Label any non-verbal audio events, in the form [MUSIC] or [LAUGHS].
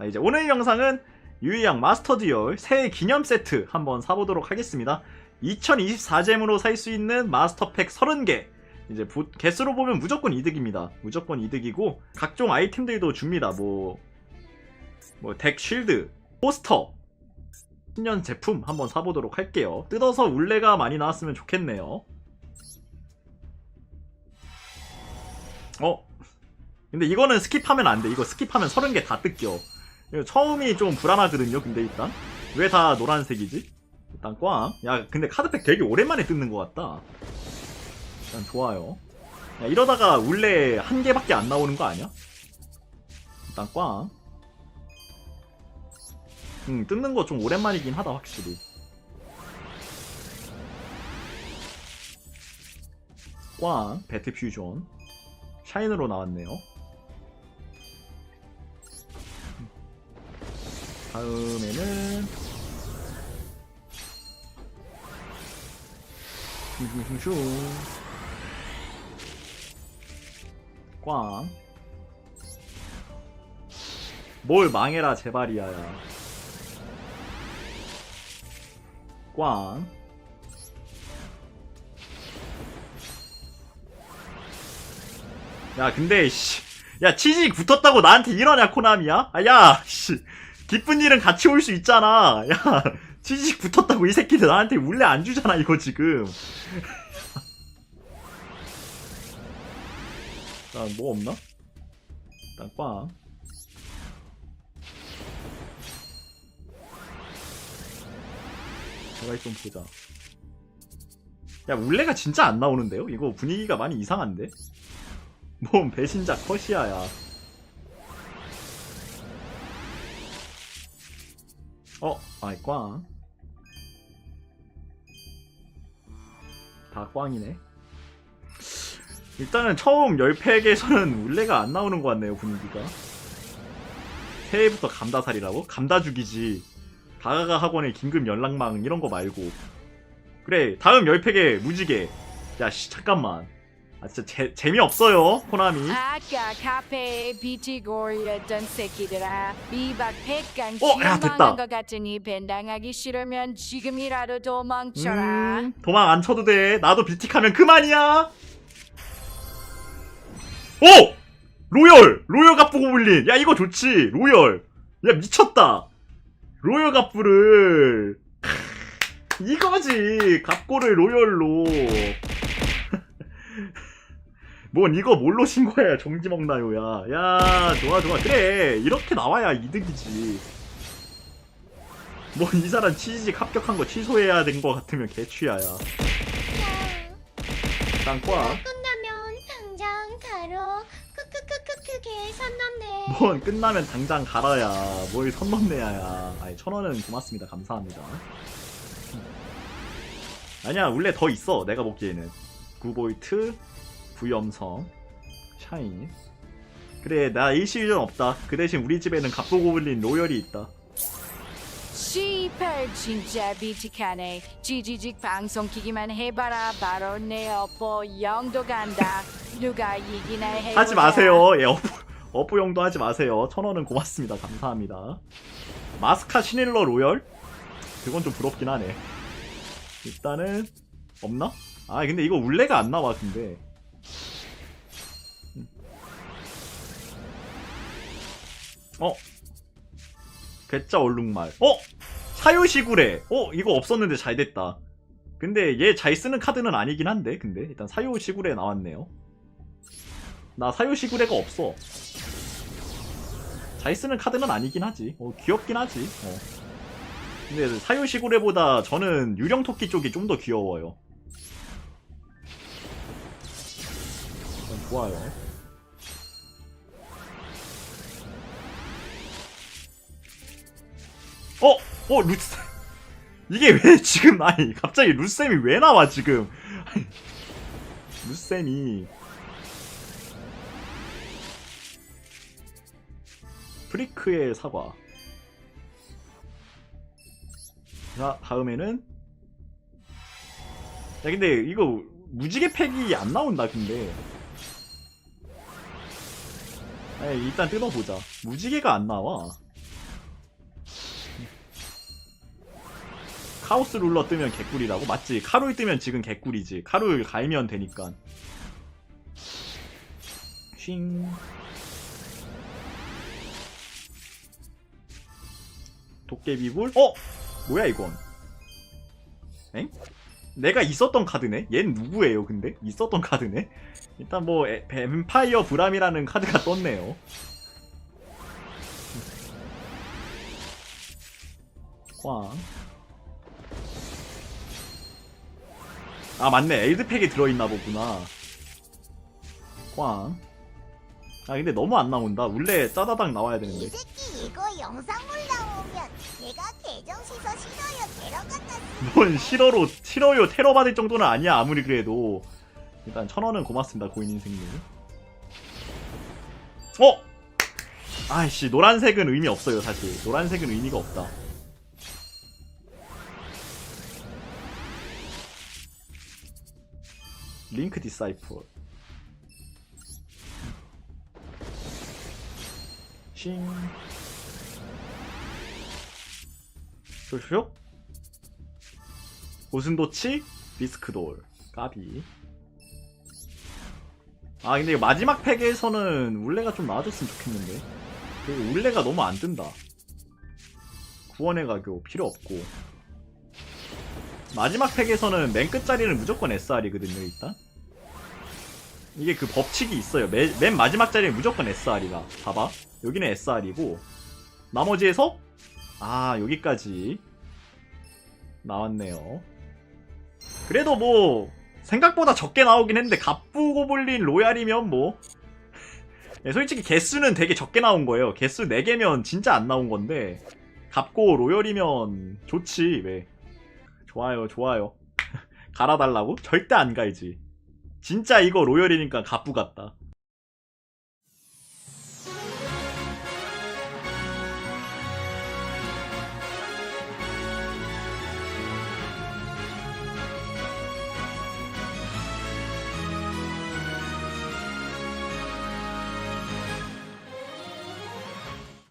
자, 이제 오늘 영상은 유이양 마스터 듀얼 새해 기념 세트 한번 사보도록 하겠습니다. 2024잼으로 살 수 있는 마스터팩 30개. 이제 부- 개수로 보면 무조건 이득입니다. 무조건 이득이고 각종 아이템들도 줍니다. 뭐 뭐 덱 쉴드, 포스터, 신년 제품 한번 사보도록 할게요. 뜯어서 울레가 많이 나왔으면 좋겠네요. 어? 근데 이거는 스킵하면 안 돼. 이거 스킵하면 30개 다 뜯겨. 처음이 좀 불안하거든요. 근데 일단 왜 다 노란색이지? 일단 꽝. 야 근데 카드팩 되게 오랜만에 뜯는 것 같다. 일단 좋아요. 야, 이러다가 울레 한 개밖에 안 나오는 거 아니야? 일단 꽝. 응, 뜯는 거 좀 오랜만이긴 하다 확실히. 꽝, 배트 퓨전. 샤인으로 나왔네요. 다음에는 슝슝슝슝 꽝. 뭘 망해라 제발이야 야. 꽝. 야 근데 씨. 야 치즈 붙었다고 나한테 이러냐 코나미야? 아야 씨. 기쁜 일은 같이 올 수 있잖아. 야 치즈 붙었다고 이 새끼들 나한테 울레 안 주잖아 이거 지금. [LAUGHS] 일단 뭐 없나? 일단 꽝. 제가 좀 보자. 야 울레가 진짜 안 나오는데요? 이거 분위기가 많이 이상한데? 뭔 배신자 컷이야 야. 어, 아이 꽝. 다 꽝이네. 일단은 처음 10팩에서는 울레가 안 나오는 것 같네요, 분위기가. 새해부터 감다살이라고? 감다 죽이지. 가가가 학원의 긴급 연락망 이런 거 말고. 그래, 다음 10팩에 무지개. 야, 씨, 잠깐만. 아, 진짜 재, 재미없어요, 코나미. 아까 카페에 비티 고리였던 새끼들아 비박 백강 어, 야, 됐다. 실망한 것 같으니 벤당하기 싫으면 지금이라도 도망쳐라 음, 도망 안 쳐도 돼. 나도 비틱하면 그만이야. 오! 로열! 로열 갑부 고블린. 야, 이거 좋지. 로열. 야, 미쳤다. 로열 갑부를. 크, 이거지. 갑고를 로열로. 뭔 이거 뭘로 신 거야? 정지 먹나요 야. 야 좋아 좋아. 그래 이렇게 나와야 이득이지. 뭔 이 사람 취직 합격한 거 취소해야 된 거 같으면 개취야야. 땅과 끝나면 당장 가로 크크크크크게 선 넘네. 뭔 끝나면 당장 갈아야 뭘 선 넘네야야. 아니 천 원은 고맙습니다. 감사합니다. 아니야 원래 더 있어 내가 보기에는. 9볼트 부염성 샤인 그래 나 일시유전 없다. 그 대신 우리 집에는 갑부고블린 로열이 있다. 시팔 진짜 비틱하네. 지지직 방송 키기만 해봐라. 바로 내 어뽀 영도 간다. 누가 이기나 해보자. 하지 마세요. 예 어부, 어부용도 하지 마세요. 천 원은 고맙습니다. 감사합니다. 마스카 시닐러 로열? 그건 좀 부럽긴 하네. 일단은 없나? 아 근데 이거 울레가 안 나와 근데 어? 괴짜 얼룩말. 어? 사요시구레. 어? 이거 없었는데 잘 됐다. 근데 얘 잘 쓰는 카드는 아니긴 한데 근데. 일단 사요시구레 나왔네요. 나 사요시구레가 없어. 잘 쓰는 카드는 아니긴 하지. 어 귀엽긴 하지. 어. 근데 사요시구레보다 저는 유령 토끼 쪽이 좀 더 귀여워요. 일단 좋아요 어! 어 루스 이게 왜 지금 아니 갑자기 루쌤이 왜 나와 지금? 루쌤이. 프리크의 사과. 자 다음에는. 야 근데 이거 무지개 팩이 안 나온다 근데. 에이, 일단 뜯어보자. 무지개가 안 나와 카오스 룰러 뜨면 개꿀이라고? 맞지 카룰 뜨면 지금 개꿀이지 카룰 갈면 되니까 쉥 도깨비불 어? 뭐야 이건 엥? 내가 있었던 카드네? 얜 누구예요 근데? 있었던 카드네? 일단 뭐 에- 뱀파이어 브람이라는 카드가 떴네요 꽝. 아 맞네. 엘드팩이 들어있나 보구나. 꽝. 아 근데 너무 안 나온다. 원래 짜다당 나와야 이 되는데. 새끼 이거 영상물 나오면 내가 계정 씻어 싫어요 데려갔다 뭔 싫어로 싫어요 테러 받을 정도는 아니야 아무리 그래도. 일단 천 원은 고맙습니다 고인 인생님. 어? 아이씨 노란색은 의미 없어요 사실. 노란색은 의미가 없다 링크 디사이플 싱. 쇼쇼? 고슴도치? 비스크돌. 까비. 아 근데 마지막 팩에서는 울레가 좀 나와줬으면 좋겠는데. 그리고 울레가 너무 안 뜬다. 구원의 가교 필요 없고 마지막 팩에서는 맨 끝자리는 무조건 SR이거든요 일단. 이게 그 법칙이 있어요. 맨, 맨 마지막 자리는 무조건 SR이가 봐봐. 여기는 SR이고 나머지에서 아 여기까지 나왔네요. 그래도 뭐 생각보다 적게 나오긴 했는데 갑부고블린 로얄이면 뭐 예, [LAUGHS] 솔직히 개수는 되게 적게 나온 거예요. 개수 4개면 진짜 안 나온 건데 갑고 로열이면 좋지 왜 좋아요 좋아요. [LAUGHS] 갈아달라고? 절대 안 갈지. 진짜 이거 로열이니까 갑부 같다